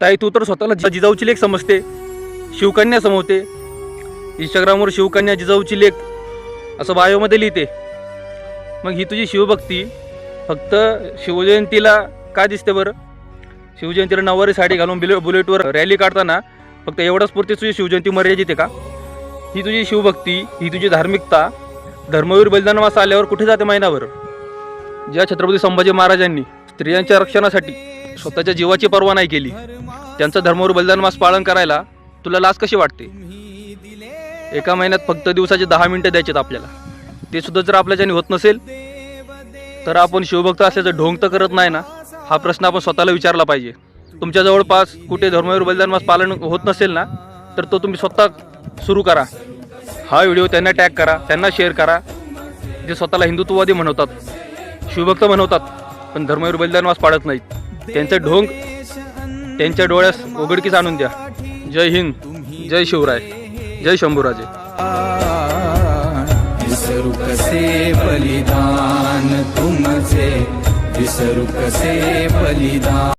ताई तू तर स्वतःला जिजाऊची लेख समजते. शिवकन्या समजते इंस्टाग्रामवर शिवकन्या जिजाऊची लेख असं बायोमध्ये लिहिते. मग ही तुझी शिवभक्ती. फक्त शिवजयंतीला का दिसते बरं? शिवजयंतीला नऊवारी साडी घालून बिले बुलेटवर रॅली काढताना फक्त एवढाच पुरते तुझी शिवजयंती मर्यादित आहे का? ही तुझी शिवभक्ती ही तुझी धार्मिकता धर्मवीर बलिदानवास आल्यावर कुठे जाते महिनाभर? ज्या छत्रपती संभाजी महाराजांनी स्त्रियांच्या रक्षणासाठी स्वतःच्या जीवाची पर्वा नाही केली. त्यांचं धर्मवीर बलिदानवास पालन करायला तुला लाज कशी वाटते? एका महिन्यात फक्त दिवसाचे दहा मिनिटं द्यायचेत आपल्याला. ते सुद्धा जर आपल्याच्याने होत नसेल तर आपण शिवभक्त असल्याचं ढोंग तर करत नाही ना? हा प्रश्न आपण स्वतःला विचारला पाहिजे. तुमच्या जवळपास कुठे धर्मवीर बलिदानवास पालन होत नसेल ना तर तो तुम्ही स्वतः सुरू करा. हा व्हिडिओ त्यांना टॅग करा त्यांना शेअर करा. जे स्वतःला हिंदुत्ववादी म्हणवतात शिवभक्त म्हणवतात पण धर्मवीर बलिदानवास पाळत नाहीत. त्यांचं ढोंग त्यांच्या डोळ्यास उघडकीस आणून द्या. जय हिंद जय शिवराय जय शंभूराजे. विसरू कसे बलिदान? तुमचे विसरू कसे बलिदान?